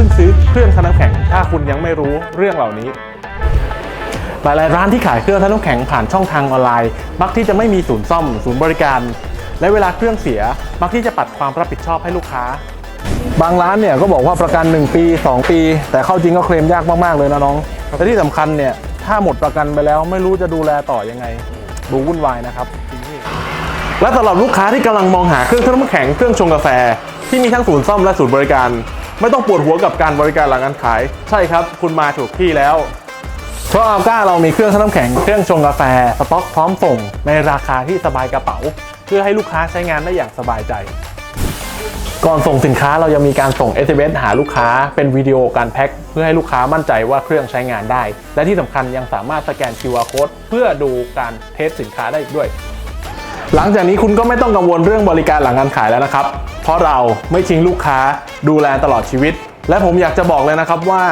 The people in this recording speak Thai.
พิ่งซื้อเครื่องทำน้ำแข็ง ถ้าคุณยังไม่รู้เรื่องเหล่านี้ หลายๆร้านที่ขายเครื่องทำน้ำแข็งผ่านช่องทางออนไลน์มักที่จะไม่มีศูนย์ซ่อม ศูนย์บริการ และเวลาเครื่องเสียมักที่จะปัดความรับผิดชอบให้ลูกค้า บางร้านเนี่ยก็บอกว่าประกัน 1 ปี 2 ปี แต่เข้าจริงก็เคลมยากมากๆเลยนะน้องและที่สำคัญเนี่ยถ้าหมดประกันไปแล้วไม่รู้จะดูแลต่อยังไงดูวุ่นวายนะครับและสำหรับลูกค้าที่กำลังมองหาเครื่องทำน้ำแข็งเครื่องชงกาแฟ ที่มีทั้งศูนย์ซ่อมและศูนย์บริการ ไม่ต้องปวดหัวกับการบริการหลังการขาย ใช่ครับ คุณมาถูกที่แล้ว เพราะอัลก้าเรามีเครื่องทำน้ำแข็ง เครื่องชงกาแฟ สต็อกพร้อมส่ง ในราคาที่สบายกระเป๋า เพื่อให้ลูกค้าใช้งานได้อย่างสบายใจ ก่อนส่งสินค้าเรายังมีการส่ง SMS หาลูกค้า เป็นวิดีโอการแพ็คเพื่อให้ลูกค้ามั่นใจว่าเครื่องใช้งานได้ และที่สำคัญยังสามารถสแกน QR code เพื่อดูการเทสสินค้าได้อีกด้วย หลังจากนี้คุณก็ไม่ต้องกังวลเรื่องบริการหลังการขายแล้วนะครับ เพราะเราไม่ทิ้งลูกค้าดูแลตลอดชีวิต และผมอยากจะบอกเลยนะครับว่า